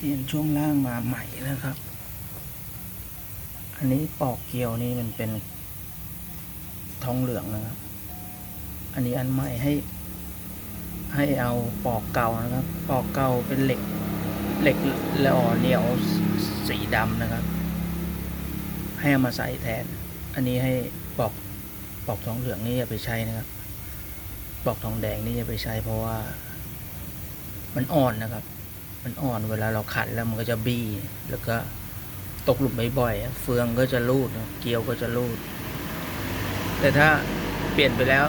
เปลี่ยนช่วงล่างมาใหม่นะครับ อันนี้ปอกเกลียวนี่มันเป็นทองเหลืองนะครับ อันนี้อันใหม่ให้ ให้เอาปอกเก่านะครับ ปอกเก่าเป็นเหล็ก เหล็กหล่อเหนียวสีดำนะครับ ให้เอามาใส่แทน อันนี้ให้ปอกปอกทองเหลืองนี่อย่าไปใช้นะครับ ปอกทองแดงนี่อย่าไปใช้เพราะว่า มันอ่อนนะครับ มันอ่อนเวลาเราขัดแล้วมันก็จะบี้แล้วก็ตกหลุมบ่อยๆเฟืองก็จะรูดเกลียวก็จะรูด แต่ถ้าเปลี่ยนไปแล้ว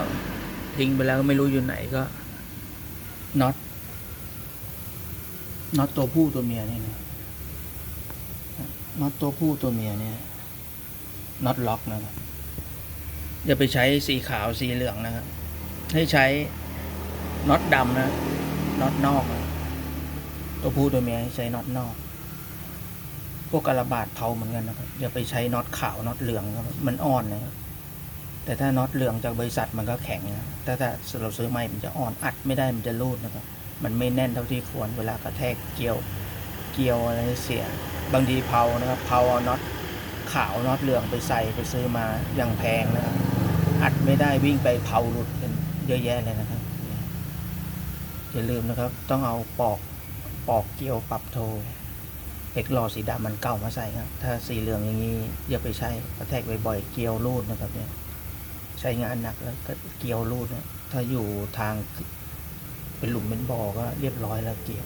ทิ้งไปแล้วไม่รู้อยู่ไหนก็น็อตน็อตตัวผู้ตัวเมียนี่นะน็อตตัวผู้ตัวเมียเนี่ยน็อตล็อกนะครับอย่าไปใช้สีขาวสีเหลืองนะครับให้ใช้น็อตดำนะน็อตนอกนะ ตัวผู้ตัวเมียให้ใช้น็อตนอก พวกกระบาดเผาเหมือนกันนะครับอย่าไปใช้น็อตขาวน็อตเหลืองครับมันอ่อนนะครับแต่ถ้าน็อตเหลืองจากบริษัทมันก็แข็งนะแต่ถ้าเราซื้อใหม่มันจะอ่อนอัดไม่ได้มันจะรูดนะครับ มันไม่แน่นเท่าที่ควรเวลากระแทกเกี่ยวเกี่ยวอะไรเสีย บางทีเผานะครับเผาเอาน็อตขาวน็อตเหลืองไปใส่ไปซื้อมาอย่างแพงนะครับอัดไม่ได้วิ่งไปเผาหลุดกันเยอะแยะเลยนะครับอย่าลืมนะครับ ต้องเอาปอก ปอกเกี่ยวปรับโทเหล็กหล่อสีดำมันเก่ามาใส่ครับ ถ้าสีเหลืองอย่างนี้อย่าไปใช้กระแทกบ่อยๆเกี่ยวรูดนะครับเนี่ยใช้งานหนักแล้วก็เกี่ยวรูดนะถ้าอยู่ทางเป็นหลุมเป็นบ่อก็เรียบร้อยแล้วเกี่ยว